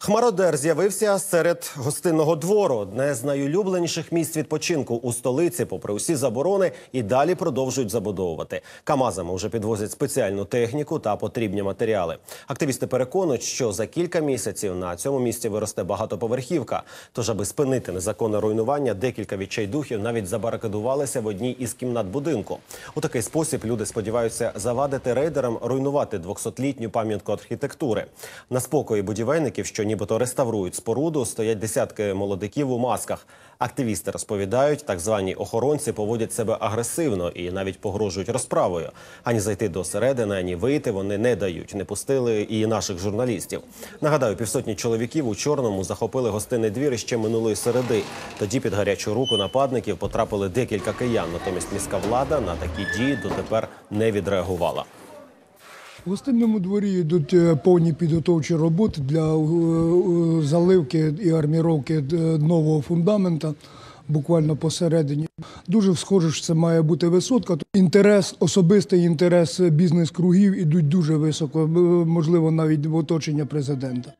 Хмародер з'явився серед гостинного двору, одне з найулюбленіших місць відпочинку у столиці, попри усі заборони, і далі продовжують забудовувати. Камазами вже підвозять спеціальну техніку та потрібні матеріали. Активісти переконують, що за кілька місяців на цьому місці виросте багатоповерхівка. Тож, аби спинити незаконне руйнування, декілька відчайдухів навіть забаракадувалися в одній із кімнат будинку. У такий спосіб люди сподіваються завадити рейдерам руйнувати 200-літню пам'ятку архітектури. На спокої будівельників, що нібито реставрують споруду, стоять десятки молодиків у масках. Активісти розповідають, так звані охоронці поводять себе агресивно і навіть погрожують розправою. Ані зайти до середини, ані вийти вони не дають. Не пустили і наших журналістів. Нагадаю, півсотні чоловіків у чорному захопили гостинний двір ще минулої середи. Тоді під гарячу руку нападників потрапили декілька киян. Натомість міська влада на такі дії дотепер не відреагувала. У гостинному дворі йдуть е, повні підготовчі роботи для е, е, заливки і арміровки нового фундамента. Буквально посередині. Дуже схоже, що це має бути висотка. Інтерес, особистий інтерес бізнес-кругів ідуть дуже високо, можливо, навіть в оточення президента.